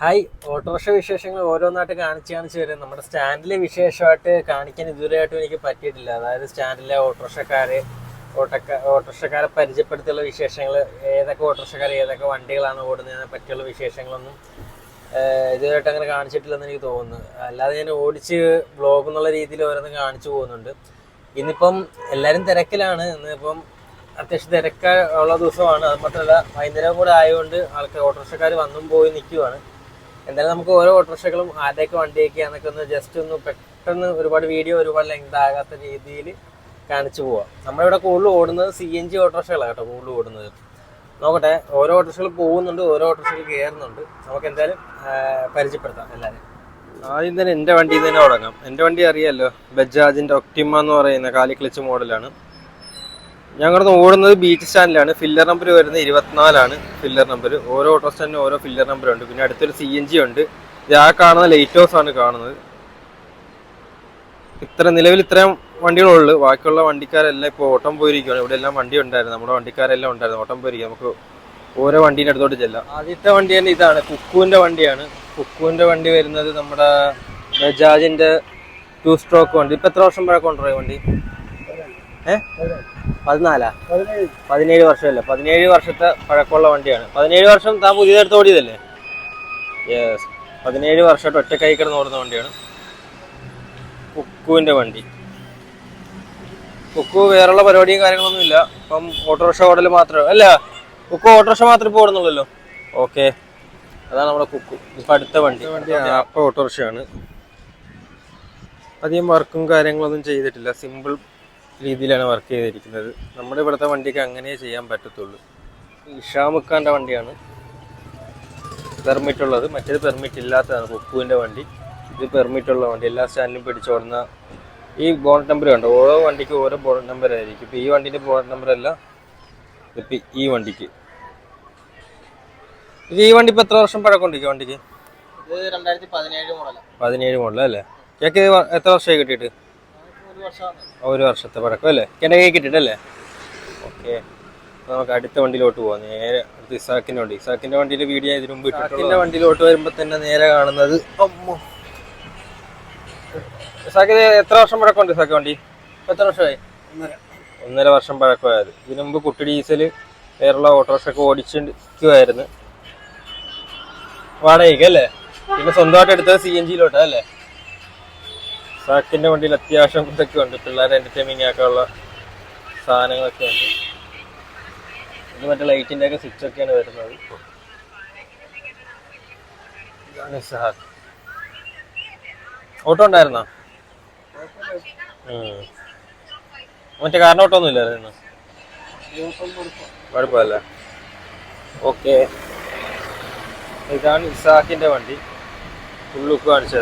Hi autorickshaw വിശേഷങ്ങൾ ഓരോന്നായിട്ട് കാണിച്ച് കാണിച്ച് വരും. നമ്മുടെ സ്റ്റാൻഡിലെ വിശേഷമായിട്ട് കാണിക്കാൻ ഇതുവരെയായിട്ടും എനിക്ക് പറ്റിയിട്ടില്ല. അതായത് സ്റ്റാൻഡിലെ ഓട്ടോറിക്ഷക്കാര് ഓട്ടക്ക ഓട്ടോറിക്ഷക്കാരെ പരിചയപ്പെടുത്തിയുള്ള വിശേഷങ്ങൾ ഏതൊക്കെ ഓട്ടോറിക്ഷക്കാർ ഏതൊക്കെ വണ്ടികളാണ് ഓടുന്നതിനെ പറ്റിയുള്ള വിശേഷങ്ങളൊന്നും ഇതുവരെയായിട്ട് അങ്ങനെ കാണിച്ചിട്ടില്ലെന്ന് എനിക്ക് തോന്നുന്നു. അല്ലാതെ ഞാൻ ഓടിച്ച് ബ്ലോഗ് എന്നുള്ള രീതിയിൽ ഓരോന്ന് കാണിച്ചു പോകുന്നുണ്ട്. ഇന്നിപ്പം എല്ലാവരും തിരക്കിലാണ്. ഇന്നിപ്പം അത്യാവശ്യം തിരക്കുള്ള ദിവസമാണ്. അത് മാത്രമല്ല വൈകുന്നേരം കൂടെ ആയതുകൊണ്ട് ആൾക്കാർ ഓട്ടോറിക്ഷക്കാർ വന്നും പോയി നിൽക്കുവാണ് എന്തായാലും നമുക്ക് ഓരോ ഓട്ടോറിക്ഷകളും ആരുടെയൊക്കെ വണ്ടിയൊക്കെയാന്നൊക്കെ ഒന്ന് ജസ്റ്റ് ഒന്ന് പെട്ടെന്ന് ഒരുപാട് വീഡിയോ ഒരുപാട് ലെങ്ത് ആകാത്ത രീതിയിൽ കാണിച്ചു പോവാം. നമ്മളിവിടെ കൂടുതൽ ഓടുന്നത് സി എൻ ജി ഓട്ടോറിക്ഷകളാണ് കേട്ടോ കൂടുതൽ ഓടുന്നത്. നോക്കട്ടെ ഓരോ ഓട്ടോറിക്ഷകൾ പോകുന്നുണ്ട് ഓരോ ഓട്ടോറിക്ഷകൾ കയറുന്നുണ്ട്. നമുക്ക് എന്തായാലും പരിചയപ്പെടുത്താം എല്ലാവരും ആദ്യം തന്നെ എന്റെ വണ്ടിയിൽ തന്നെ തുടങ്ങാം. എന്റെ വണ്ടി അറിയാമല്ലോ ബജാജിന്റെ ഒക്ടിമ എന്ന് പറയുന്ന കാലിക്ലിച്ച് മോഡലാണ്. ഞങ്ങളിന്ന് ഓടുന്നത് ബീച്ച് സ്റ്റാൻഡിലാണ് ഫില്ലർ നമ്പർ വരുന്നത് ഇരുപത്തിനാലാണ്. ഫില്ലർ നമ്പർ ഓരോ ഓട്ടോ സ്റ്റാൻഡിനും ഓരോ ഫില്ലർ നമ്പർ ഉണ്ട്. പിന്നെ അടുത്തൊരു സി എൻ ജി ഉണ്ട്. ഇത് ആ കാണുന്ന ലൈറ്റ് ഹൗസ് ആണ് കാണുന്നത്. ഇത്ര നിലവിൽ ഇത്രയും വണ്ടികളുള്ളൂ. ബാക്കിയുള്ള വണ്ടിക്കാരെല്ലാം ഇപ്പോൾ ഓട്ടം പോയിരിക്കുകയാണ്. ഇവിടെ എല്ലാം വണ്ടി ഉണ്ടായിരുന്നു. നമ്മുടെ വണ്ടിക്കാരെല്ലാം ഉണ്ടായിരുന്നു. ഓട്ടം പോയിരിക്കുക നമുക്ക് ഓരോ വണ്ടീന്റെ അടുത്തോട്ട് ചെല്ലാം. ആദ്യത്തെ വണ്ടി തന്നെ ഇതാണ്. കുക്കുവിന്റെ വണ്ടിയാണ്. കുക്കുവിന്റെ വണ്ടി വരുന്നത് നമ്മുടെ ബജാജിന്റെ ടു സ്ട്രോക്ക് വണ്ടി. ഇപ്പം എത്ര വർഷം പഴക്കം ഉണ്ടോ വണ്ടി? ഏ? പതിനാലാ? പതിനേഴ്. വർഷമല്ല? പതിനേഴ് വർഷത്തെ പഴക്കമുള്ള വണ്ടിയാണ്. പതിനേഴ് വർഷം താൻ പുതിയതെടുത്ത് ഓടിയതല്ലേ? യെസ് പതിനേഴ് വർഷമായിട്ട് ഒറ്റ കൈ കിടന്ന് ഓടുന്ന വണ്ടിയാണ്. കുക്കുവിന്റെ വണ്ടി. കുക്കു വേറെയുള്ള പരിപാടിയും കാര്യങ്ങളൊന്നും ഇല്ല. ഇപ്പം ഓട്ടോറിക്ഷ ഓടൽ മാത്രമേ അല്ല കുക്കു ഓട്ടോറിക്ഷ മാത്രമേ ഇപ്പോൾ ഓടുന്നുള്ളല്ലോ? ഓക്കെ അതാണ് നമ്മുടെ കുക്കു ഇപ്പം അടുത്ത വണ്ടി. വണ്ടി ആപ്പ ഓട്ടോറിക്ഷയാണ്. അധികം വർക്കും കാര്യങ്ങളൊന്നും ചെയ്തിട്ടില്ല. സിമ്പിൾ രീതിയിലാണ് വർക്ക് ചെയ്തിരിക്കുന്നത്. നമ്മുടെ ഇവിടുത്തെ വണ്ടിക്ക് അങ്ങനെ ചെയ്യാൻ പറ്റത്തുള്ളൂ. ഇഷാമുക്കാന്റെ വണ്ടിയാണ്. പെർമിറ്റ് ഉള്ളത്. മറ്റേത് പെർമിറ്റ് ഇല്ലാത്തതാണ് കുക്കുവിന്റെ വണ്ടി. ഇത് പെർമിറ്റ് ഉള്ള വണ്ടി. എല്ലാ സ്റ്റാൻഡിലും പിടിച്ചോടുന്ന ഈ ബോണറ്റ് നമ്പർ കണ്ടോ? ഓരോ വണ്ടിക്ക് ഓരോ ബോണറ്റ് നമ്പർ ആയിരിക്കും. ഇപ്പം ഈ വണ്ടിന്റെ ബോണറ്റ് നമ്പർ അല്ല ഇപ്പം ഈ വണ്ടിക്ക്. ഇത് ഈ വണ്ടി ഇപ്പം എത്ര വർഷം പഴക്കമുണ്ടിരിക്കും വണ്ടിക്ക്? പതിനേഴ് മോഡൽ അല്ലേ? കേക്ക് എത്ര വർഷമായി കിട്ടിയിട്ട്? ഒരു വർഷത്തെ പഴക്കം അല്ലേ? എന്റെ കൈ കിട്ടിയിട്ടല്ലേ? ഓക്കെ. നമുക്ക് അടുത്ത വണ്ടിയിലോട്ട് പോവാം. നേരെ അടുത്ത് ഇസാക്കിന്റെ വണ്ടി. ഇസാക്കിന്റെ വണ്ടിയിൽ വീഡിയോ ഇതിനു മുമ്പ് ഇസാക്കിന്റെ വണ്ടിയിലോട്ട് വരുമ്പോൾ തന്നെ നേരെ കാണുന്നത് അമ്മോ. ഇസാക്കിന് എത്ര വർഷം പഴക്കമുണ്ട് ഇസാക്കി വണ്ടി? എത്ര വർഷമായി? ഒന്നര. വർഷം പഴക്കമായത്. ഇതിനു മുമ്പ് കുട്ടി ഡീസൽ വേറുള്ള ഓട്ടോറിക്ഷയൊക്കെ ഓടിച്ചിരിക്കുമായിരുന്നു വാടകയ്ക്ക് അല്ലേ? പിന്നെ സ്വന്തമായിട്ട് എടുത്തത് സി എൻ ജിയിലോട്ടാ അല്ലേ? സാക്കിന്റെ വണ്ടിയിൽ അത്യാവശ്യം ഇതൊക്കെ ഉണ്ട് പിള്ളേരെ എന്റർടൈനിങ് ആക്കാനുള്ള സാധനങ്ങളൊക്കെ ഉണ്ട്. ഇത് മറ്റേ ലൈറ്റിന്റെ ഒക്കെ സ്വിച്ച് ഒക്കെയാണ് വരുന്നത്. ഓട്ടോ ഉണ്ടായിരുന്നോ. മറ്റേ കാരണം ഓട്ടോ ഒന്നും ഇല്ലായിരുന്നു. കുഴപ്പമില്ല. ഓക്കെ. ഇതാണ് ഇസാക്കിന്റെ വണ്ടി. ഫുള്ളുക്ക് കാണിച്ചു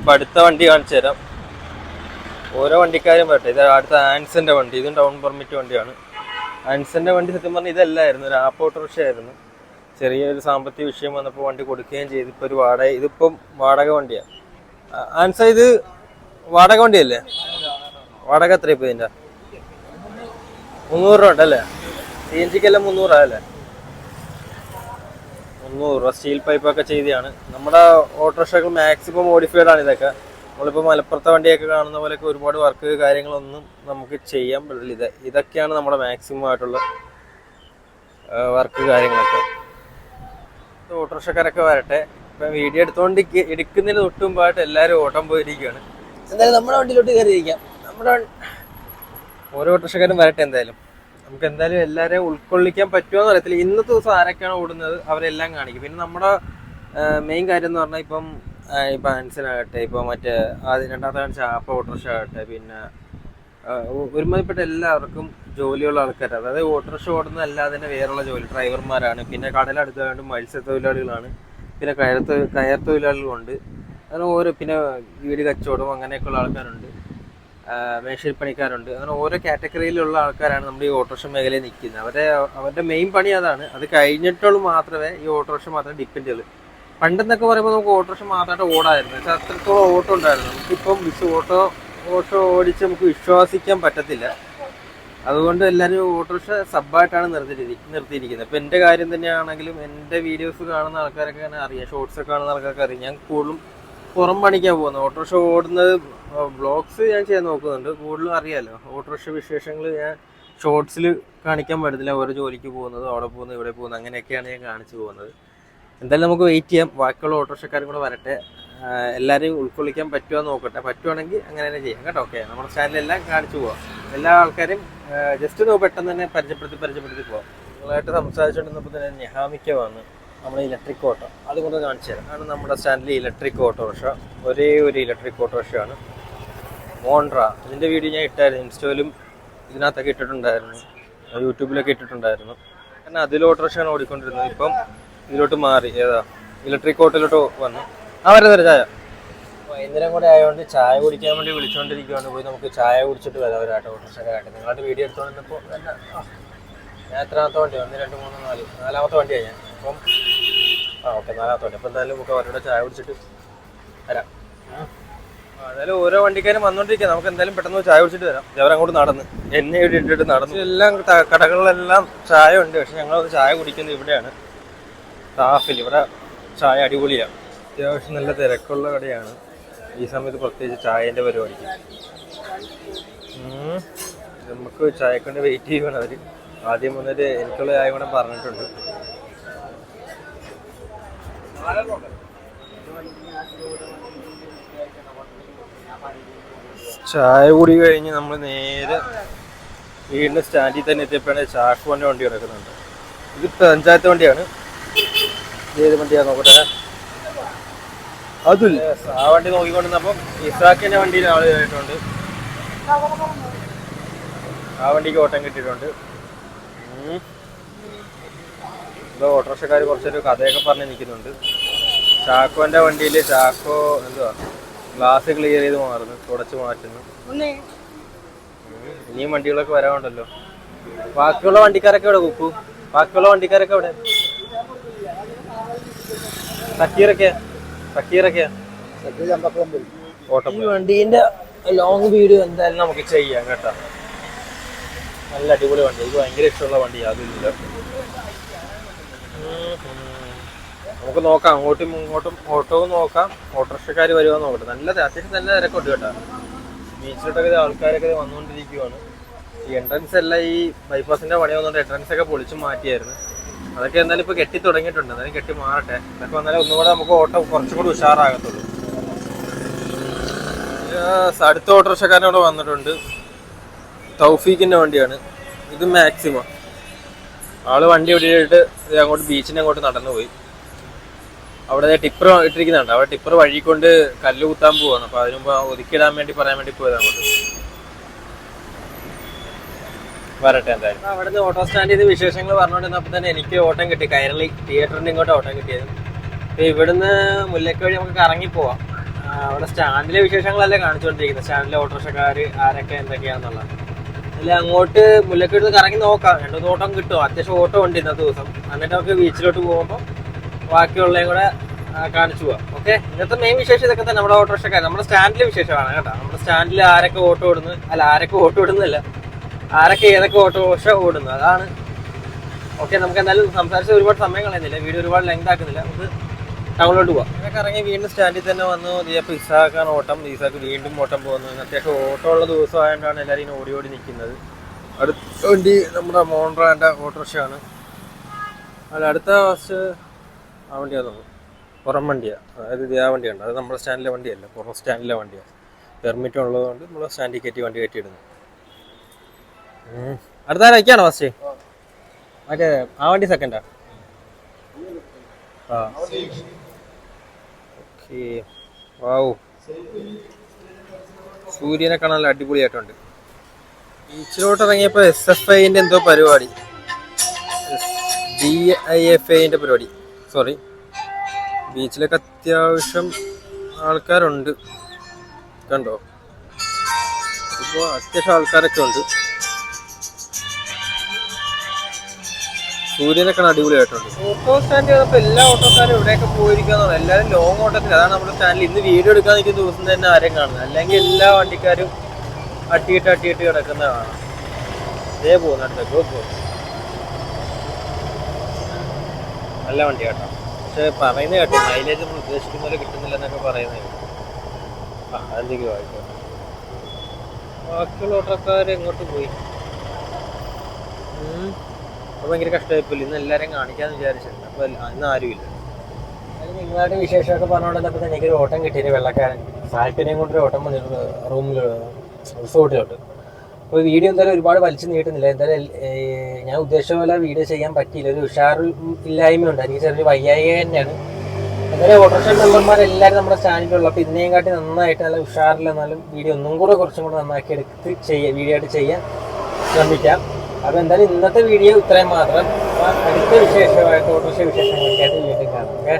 ഇപ്പൊ അടുത്ത വണ്ടി കാണിച്ചു തരാം. ഓരോ വണ്ടിക്കാരും പറയട്ടെ ഇത് അടുത്ത ആൻസന്റെ വണ്ടി. ഇതും ടൗൺ പെർമിറ്റ് വണ്ടിയാണ്. ആൻസന്റെ വണ്ടി സത്യം പറഞ്ഞാൽ ഇതല്ലായിരുന്നു. ഒരു ആപ്പ് ഓട്ടോറിക്ഷ ആയിരുന്നു ചെറിയൊരു സാമ്പത്തിക വിഷയം വന്നപ്പോൾ വണ്ടി കൊടുക്കുകയും ചെയ്തു. ഇപ്പൊ ഒരു വാടക ഇതിപ്പം വാടക വണ്ടിയാണ് ആൻസ ഇത് വാടക വണ്ടിയല്ലേ? വാടക എത്ര ഇപ്പൊ ഇതിന്റെ? മുന്നൂറ് രൂപ ഉണ്ടല്ലേ? സി എൻ ജിക്കെല്ലാം മുന്നൂറാ അല്ലേ? മുന്നൂറ് രൂപ സ്റ്റീൽ പൈപ്പൊക്കെ ചെയ്തതാണ്. നമ്മുടെ ഓട്ടോറിക്ഷകൾ മാക്സിമം മോഡിഫൈഡ് ആണ് ഇതൊക്കെ. നമ്മളിപ്പോൾ മലപ്പുറത്തെ വണ്ടിയൊക്കെ കാണുന്ന പോലെയൊക്കെ ഒരുപാട് വർക്ക് കാര്യങ്ങളൊന്നും നമുക്ക് ചെയ്യാൻ പറ്റില്ല. ഇത് ഇതൊക്കെയാണ് നമ്മുടെ മാക്സിമം ആയിട്ടുള്ള വർക്ക് കാര്യങ്ങളൊക്കെ. ഓട്ടോറിക്ഷക്കാരൊക്കെ വരട്ടെ. ഇപ്പം വീഡിയോ എടുത്തുകൊണ്ട് എടുക്കുന്നതിന് തൊട്ടുമ്പായിട്ട് എല്ലാവരും ഓട്ടം പോയിരിക്കുകയാണ് എന്തായാലും നമ്മുടെ വണ്ടിയിലോട്ട് കയറിയിരിക്കാം നമ്മുടെ ഓരോ ഓട്ടോറിക്ഷക്കാരും വരട്ടെ എന്തായാലും. നമുക്ക് എന്തായാലും എല്ലാവരെയും ഉൾക്കൊള്ളിക്കാൻ പറ്റുമോ എന്ന് അറിയത്തില്ല ഇന്നത്തെ ദിവസം ആരൊക്കെയാണ് ഓടുന്നത് അവരെല്ലാം കാണിക്കും. പിന്നെ നമ്മുടെ മെയിൻ കാര്യം എന്ന് പറഞ്ഞാൽ ഇപ്പം ഇപ്പം അൻസിനാകട്ടെ ഇപ്പം മറ്റേ ആദ്യം രണ്ടാമത്തെ കാണിച്ച ആപ്പ ഓട്ടോറിക്ഷ ആകട്ടെ പിന്നെ ഒരുമാതിരിപ്പെട്ട എല്ലാവർക്കും ജോലിയുള്ള ആൾക്കാർ അതായത് ഓട്ടോറിക്ഷ ഓടുന്ന അല്ലാതെ തന്നെ വേറെയുള്ള ജോലി. ഡ്രൈവർമാരാണ് പിന്നെ കടലടുത്താണ്ട് മത്സ്യത്തൊഴിലാളികളാണ് പിന്നെ കയർ കയർ തൊഴിലാളികളുണ്ട്. അങ്ങനെ ഓരോ പിന്നെ വീട് കച്ചവടം അങ്ങനെയൊക്കെയുള്ള ആൾക്കാരുണ്ട്. ആ, മേശരിപ്പണിക്കാരുണ്ട് അങ്ങനെ ഓരോ കാറ്റഗറിയിലുള്ള ആൾക്കാരാണ് നമ്മുടെ ഈ ഓട്ടോറിക്ഷ മേഖലയിൽ നിൽക്കുന്നത്. അവരെ അവരുടെ മെയിൻ പണി അതാണ്. അത് കഴിഞ്ഞിട്ടുള്ളൂ മാത്രമേ ഈ ഓട്ടോറിക്ഷ മാത്രം ഡിപ്പെൻഡ് ചെയ്യുള്ളൂ. പണ്ടെന്നൊക്കെ പറയുമ്പോൾ നമുക്ക് ഓട്ടോറിക്ഷ മാത്രമായിട്ട് ഓടായിരുന്നു പക്ഷെ അത്രത്തോളം ഓട്ടോ ഉണ്ടായിരുന്നു. നമുക്കിപ്പം വിശ്വ ഓട്ടോ ഓട്ടോ ഓടിച്ച് നമുക്ക് വിശ്വസിക്കാൻ പറ്റത്തില്ല. അതുകൊണ്ട് എല്ലാവരും ഓട്ടോറിക്ഷ സബ്ബായിട്ടാണ് നിർത്തി നിർത്തിയിരിക്കുന്നത്. ഇപ്പം എന്റെ കാര്യം തന്നെയാണെങ്കിലും എന്റെ വീഡിയോസ് കാണുന്ന ആൾക്കാരൊക്കെ അറിയാം. ഷോർട്സ് ഒക്കെ കാണുന്ന ആൾക്കാർക്ക് അറിയാം. ഞാൻ കൂടുതലും പുറം പണിക്കാൻ പോകുന്നത്. ഓട്ടോറിക്ഷ ഓടുന്നത് ബ്ലോഗ്സ് ഞാൻ ചെയ്യാൻ നോക്കുന്നുണ്ട്. കൂടുതലും അറിയാമല്ലോ ഓട്ടോറിക്ഷ വിശേഷങ്ങൾ ഞാൻ ഷോർട്സിൽ കാണിക്കാൻ പറ്റത്തില്ല. ഓരോ ജോലിക്ക് പോകുന്നത് അവിടെ പോകുന്നത് ഇവിടെ പോകുന്നത്. അങ്ങനെയൊക്കെയാണ് ഞാൻ കാണിച്ചു പോകുന്നത്. എന്തായാലും നമുക്ക് വെയിറ്റ് ചെയ്യാം. ബാക്കിയുള്ള ഓട്ടോറിക്ഷക്കാരും കൂടെ വരട്ടെ. എല്ലാവരെയും ഉൾക്കൊള്ളിക്കാൻ പറ്റുമോ നോക്കട്ടെ. പറ്റുവാണെങ്കിൽ അങ്ങനെ തന്നെ ചെയ്യാം കേട്ടോ. ഓക്കെ നമ്മുടെ ചാനലെല്ലാം കാണിച്ചു പോവാം. എല്ലാ ആൾക്കാരും ജസ്റ്റ് ഒന്ന് പെട്ടെന്ന് തന്നെ പരിചയപ്പെടുത്തി പരിചയപ്പെടുത്തി പോവാം. നിങ്ങളായിട്ട് സംസാരിച്ചുകൊണ്ടിരുന്നപ്പോൾ തന്നെ ഞാൻ വന്ന് നമ്മുടെ ഇലക്ട്രിക് ഓട്ടോ അതുകൊണ്ട് കാണിച്ചു തരാം. ആണ് നമ്മുടെ സ്റ്റാൻഡിൽ ഇലക്ട്രിക് ഓട്ടോറിക്ഷ ഒരേ ഒരു ഇലക്ട്രിക് ഓട്ടോറിക്ഷയാണ് മോണ്ട്ര ഇതിന്റെ വീഡിയോ ഞാൻ ഇട്ടായിരുന്നു. ഇൻസ്റ്റയിലും ഇതിനകത്തൊക്കെ ഇട്ടിട്ടുണ്ടായിരുന്നു. യൂട്യൂബിലൊക്കെ ഇട്ടിട്ടുണ്ടായിരുന്നു. കാരണം അതിൽ ഓട്ടോറിക്ഷയാണ് ഓടിക്കൊണ്ടിരുന്നത്. ഇപ്പം ഇതിലോട്ട് മാറി. ഏതാ? ഇലക്ട്രിക് ഓട്ടോയിലോട്ട് വന്നു. ആ വരെ തരാം ചായ. വൈകുന്നേരം കൂടെ ആയതുകൊണ്ട് ചായ കുടിക്കാൻ വേണ്ടി വിളിച്ചുകൊണ്ടിരിക്കുകയാണ് പോയി നമുക്ക് ചായ കുടിച്ചിട്ട് വരാം അവരായിട്ട് ഓട്ടോറിക്ഷക്കാരായിട്ട് നിങ്ങളുടെ വീഡിയോ എടുത്തുകൊണ്ടിരുന്നപ്പോൾ ഞാൻ എത്രാമത്തെ വണ്ടി ഒന്ന് രണ്ട് മൂന്ന് നാല്. നാലാമത്തെ വണ്ടിയാണ് ഞാൻ. അപ്പം ഓക്കെ നാലാമത്തെ വണ്ടി അപ്പം എന്തായാലും നമുക്ക് അവരുടെ ചായ കുടിച്ചിട്ട് വരാം. ഉം. ഓരോ വണ്ടിക്കാരും വന്നോണ്ടിരിക്കുക നമുക്ക് എന്തായാലും പെട്ടെന്ന് ചായ കുടിച്ചിട്ട് വരാം. അങ്ങോട്ട് നടന്ന്. എന്നെ ഇട്ടിട്ട് നടന്നു. എല്ലാം കടകളിലെല്ലാം ചായ ഉണ്ട്. പക്ഷെ ഞങ്ങൾ ചായ കുടിക്കുന്നത് ഇവിടെയാണ്. താഫിൽ ഇവിടെ ചായ അടിപൊളിയാണ് അത്യാവശ്യം നല്ല തിരക്കുള്ള കടയാണ്. ഈ സമയത്ത് പ്രത്യേകിച്ച് ചായന്റെ പരിപാടിക്ക്. നമുക്ക് ചായക്കൊണ്ട് വെയിറ്റ് ചെയ്യണം അവർ ആദ്യം വന്നിട്ട് എനിക്കുള്ള ചായ കൂടെ പറഞ്ഞിട്ടുണ്ട്. ചായ കൂടി കഴിഞ്ഞ് നമ്മൾ നേരെ വീടിന്റെ സ്റ്റാൻഡിൽ തന്നെ എത്തിയപ്പോഴാണ് ചാക്ക് വണ്ടി വണ്ടി കിടക്കുന്നുണ്ട്. ഇത് പഞ്ചായത്ത് വണ്ടിയാണ്. ഏത് വണ്ടിയാണ് നോക്കട്ടെ. അതില്ല ആ വണ്ടി നോക്കിക്കൊണ്ടിരുന്നപ്പം ഇസാക്കിന്റെ വണ്ടിയിൽ ആൾ കയറിയിട്ടുണ്ട് ആ വണ്ടിക്ക് ഓട്ടം കിട്ടിയിട്ടുണ്ട്. ഉം. ഇപ്പൊ ഓട്ടോറിക്ഷക്കാർ കുറച്ചൊരു കഥയൊക്കെ പറഞ്ഞ് നിൽക്കുന്നുണ്ട്. ചാക്കോന്റെ വണ്ടിയിൽ ചാക്കോ എന്തുവാ? ഗ്ലാസ് ക്ലിയർ ചെയ്ത് മാറുന്നു തുടച്ചു മാറ്റുന്നു. ഇനിയും വണ്ടികളൊക്കെ വരാനുണ്ടല്ലോ. ബാക്കിയുള്ള വണ്ടിക്കാരൊക്കെ എവിടെ കുപ്പു ബാക്കിയുള്ള വണ്ടിക്കാരൊക്കെ എവിടെ? സക്കീറൊക്കെയാ സക്കീറൊക്കെയാ ഓട്ടം ഈ വണ്ടീന്റെ ലോങ് വീഡിയോ എന്തായാലും നമുക്ക് ചെയ്യാം കേട്ടോ. നല്ല അടിപൊളി വണ്ടി. എനിക്ക് ഭയങ്കര ഇഷ്ടമുള്ള വണ്ടി അതില്ല നമുക്ക് നോക്കാം. അങ്ങോട്ടും ഇങ്ങോട്ടും ഓട്ടവും നോക്കാം. ഓട്ടോറിക്ഷക്കാർ വരുമോ നോക്കട്ടെ. നല്ല അത്യാവശ്യം നല്ല തിരക്കുണ്ട് കേട്ടോ. ബീച്ചിലോട്ടൊക്കെ ആൾക്കാരൊക്കെ വന്നുകൊണ്ടിരിക്കുവാണ് ഈ എൻട്രൻസ് എല്ലാം ഈ ബൈപ്പാസിന്റെ പണി വന്നുകൊണ്ട് എൻട്രൻസ് ഒക്കെ പൊളിച്ചു മാറ്റിയായിരുന്നു. അതൊക്കെ എന്തായാലും ഇപ്പൊ കെട്ടി തുടങ്ങിയിട്ടുണ്ട്. എന്തായാലും കെട്ടി മാറട്ടെ. അതൊക്കെ വന്നാലും ഒന്നുകൂടെ നമുക്ക് ഓട്ടം കുറച്ചും കൂടി ഉഷാറാകത്തുള്ളൂ. അടുത്ത ഓട്ടോറിക്ഷക്കാരൻ ഇവിടെ വന്നിട്ടുണ്ട്. തൗഫീഖിന്റെ വണ്ടിയാണ്. ഇത് മാക്സിമം. ആൾ വണ്ടി ഇട്ടിട്ട് അങ്ങോട്ട് ബീച്ചിന്റെ അങ്ങോട്ട് നടന്നു പോയി അവിടെ ടിപ്പർ ഇട്ടിരിക്കുന്നുണ്ട്. അവിടെ ടിപ്പർ വഴി കൊണ്ട് കല്ല് കുത്താൻ പോവാണ്. അപ്പൊ അതിന് മുമ്പ് ഒതുക്കിയിടാൻ വേണ്ടി പറയാൻ വേണ്ടി പോയത് അങ്ങോട്ട്. വരട്ടെ എന്തായാലും. അവിടുന്ന് ഓട്ടോ സ്റ്റാൻഡ് നിന്ന് വിശേഷങ്ങൾ പറഞ്ഞുകൊണ്ടിരുന്നപ്പോൾ തന്നെ എനിക്ക് ഓട്ടം കിട്ടി. കയറി തിയേറ്ററിന്റെ ഇങ്ങോട്ട് ഓട്ടം കിട്ടിയത്. അപ്പൊ ഇവിടുന്ന് മുല്ലക്ക വഴി നമുക്ക് കറങ്ങി പോവാം അവിടെ സ്റ്റാൻഡിലെ വിശേഷങ്ങളല്ലേ കാണിച്ചുകൊണ്ടിരിക്കുന്നത്. സ്റ്റാൻഡിലെ ഓട്ടോറിക്ഷക്കാർ ആരൊക്കെ എന്തൊക്കെയാന്നുള്ളത് അല്ല അങ്ങോട്ട് മുല്ലക്കെടുത്ത് കറങ്ങി നോക്കാം. രണ്ടു ഓട്ടം കിട്ടും. അത്യാവശ്യം ഓട്ടം ഉണ്ട് ഇന്നത്തെ ദിവസം. എന്നിട്ട് നമുക്ക് ബീച്ചിലോട്ട് പോകുമ്പോൾ ബാക്കിയുള്ളതും കൂടെ കാണിച്ചു പോവാം. ഓക്കെ ഇന്നത്തെ മെയിൻ വിശേഷം ഇതൊക്കെ തന്നെ നമ്മുടെ ഓട്ടോറിക്ഷക്കാർ. നമ്മുടെ സ്റ്റാൻഡിലെ വിശേഷമാണ് കേട്ടോ. നമ്മുടെ സ്റ്റാൻഡിൽ ആരൊക്കെ ഓട്ടോ ഓടുന്നു? അല്ല ആരൊക്കെ ഓട്ടോ ഓടുന്നില്ല ആരൊക്കെ ഏതൊക്കെ ഓട്ടോറിക്ഷ ഓടുന്നു? അതാണ്. ഓക്കെ നമുക്ക് എന്തായാലും സംസാരിച്ച് ഒരുപാട് സമയം കളയുന്നില്ല. വീഡിയോ ഒരുപാട് ലെങ്ത് ആക്കുന്നില്ല. നമുക്ക് ടൗണിലോട്ട് പോവാം. ഇതൊക്കെ ഇറങ്ങി വീണ്ടും സ്റ്റാൻഡിൽ തന്നെ വന്നു. ഇതിയപ്പോൾ ഇസാക്കാണ് ഓട്ടം. ഇസാക്ക് വീണ്ടും ഓട്ടം പോകുന്നു. അത്യാവശ്യം ഓട്ടോ ഉള്ള ദിവസമായതുകൊണ്ടാണ് എല്ലാവരും ഇങ്ങനെ ഓടി ഓടി നിൽക്കുന്നത്. അടുത്ത വണ്ടി നമ്മുടെ മോൺറാന്റെ ഓട്ടോറിക്ഷയാണ്. അല്ല അടുത്ത ബസ് ആ വണ്ടിയാണ് തോന്നുന്നു പുറം വണ്ടിയാണ് അതായത് ആ വണ്ടിയാണ്. അത് നമ്മുടെ സ്റ്റാൻഡിലെ വണ്ടിയല്ല. പുറം സ്റ്റാൻഡിലെ വണ്ടിയാണ് പെർമിറ്റ് ഉള്ളതുകൊണ്ട് നമ്മൾ സ്റ്റാൻഡിൽ കയറ്റി വണ്ടി കയറ്റിയിടുന്നു അടുത്ത അടുത്ത ആരൊക്കെയാണോ ഫസ്റ്റ് മറ്റേ ആ വണ്ടി സെക്കൻഡാ ആ? ഓക്കെ വാവു സൂര്യനെ കാണാൻ അടിപൊളിയായിട്ടുണ്ട്. ബീച്ചിലോട്ട് ഇറങ്ങിയപ്പോൾ എസ് എഫ് ഐന്റെ എന്തോ പരിപാടി. ഡി ഐ എഫ് ഐന്റെ പരിപാടി. സോറി. ബീച്ചിലൊക്കെ അത്യാവശ്യം ആൾക്കാരുണ്ട്. കണ്ടോ? ഇപ്പോൾ അത്യാവശ്യം ആൾക്കാരൊക്കെ ഉണ്ട്. സൂര്യനൊക്കെ അടിപൊളിയായിട്ടുണ്ട്. ഓട്ടോ സ്റ്റാൻഡ് ചെയ്തപ്പോൾ എല്ലാ ഓട്ടോക്കാരും ഇവിടെയൊക്കെ പോയിരിക്കാന്നാണ് എല്ലാവരും ലോങ് ഓട്ടത്തിൽ അതാണ് നമ്മുടെ സ്റ്റാൻഡിൽ ഇന്ന് വീഡിയോ എടുക്കാൻ നിൽക്കുന്ന ദിവസം തന്നെ ആരെയും കാണുന്നത്. അല്ലെങ്കിൽ എല്ലാ വണ്ടിക്കാരും അട്ടിയിട്ട് അട്ടിയിട്ട് കിടക്കുന്നതാണ്. ഇതേ പോകുന്ന അടുത്തേക്ക് പോകും നല്ല വണ്ടി കേട്ടോ. പക്ഷെ പറയുന്നത് കേട്ടോ മൈലേജ് നമ്മൾ ഉദ്ദേശിക്കുന്ന പോലെ കിട്ടുന്നില്ല എന്നൊക്കെ പറയുന്നത്. ആ അതെന്തെങ്കിലും ആയിക്കോട്ടെ. ബാക്കിയുള്ള ഓട്ടോക്കാർ എങ്ങോട്ട് പോയി. അത് ഭയങ്കര കഷ്ടമായിപ്പോയില്ല ഇന്ന് എല്ലാവരെയും കാണിക്കാന്ന് വിചാരിച്ചിട്ടുണ്ട്. അപ്പോൾ ഇന്ന് ആരുമില്ല നിങ്ങളുടെ വിശേഷമൊക്കെ പറഞ്ഞുകൊണ്ടപ്പോൾ തന്നെ എനിക്കൊരു ഓട്ടം കിട്ടിയത് വെള്ളക്കാരൻ. സാൽപ്പിനെയും കൊണ്ടൊരു ഓട്ടം വന്നിട്ടുണ്ട് റൂമിൽ റിസോർട്ടിലോട്ട്. അപ്പോൾ വീഡിയോ എന്തായാലും ഒരുപാട് വലിച്ചു നീട്ടുന്നില്ല. എന്തായാലും ഞാൻ ഉദ്ദേശിച്ച പോലെ വീഡിയോ ചെയ്യാൻ പറ്റിയില്ല. ഒരു ഉഷാർ ഇല്ലായ്മയുണ്ട്. എനിക്ക് ചെറിയൊരു വയ്യായിക തന്നെയാണ്. എന്തായാലും ഓട്ടോറിക്ഷ മെമ്പർമാരെല്ലാവരും നമ്മുടെ ചാനലിലുള്ള. അപ്പോൾ ഇതിനെയും കാട്ടി നന്നായിട്ട് നല്ല ഉഷാറില്ലെന്നാലും വീഡിയോ ഒന്നും കൂടെ കുറച്ചും കൂടെ നന്നാക്കി എടുത്ത് ചെയ്യാം വീഡിയോ ആയിട്ട് ചെയ്യാൻ ശ്രമിക്കാം. അപ്പോൾ എന്തായാലും ഇന്നത്തെ വീഡിയോ ഇത്രയും മാത്രം. അടുത്ത വിശേഷമായിട്ട് ഓട്ടോറിക്ഷ വിശേഷങ്ങളൊക്കെ ആയിട്ട് വീണ്ടും കാണാം. ഓക്കെ?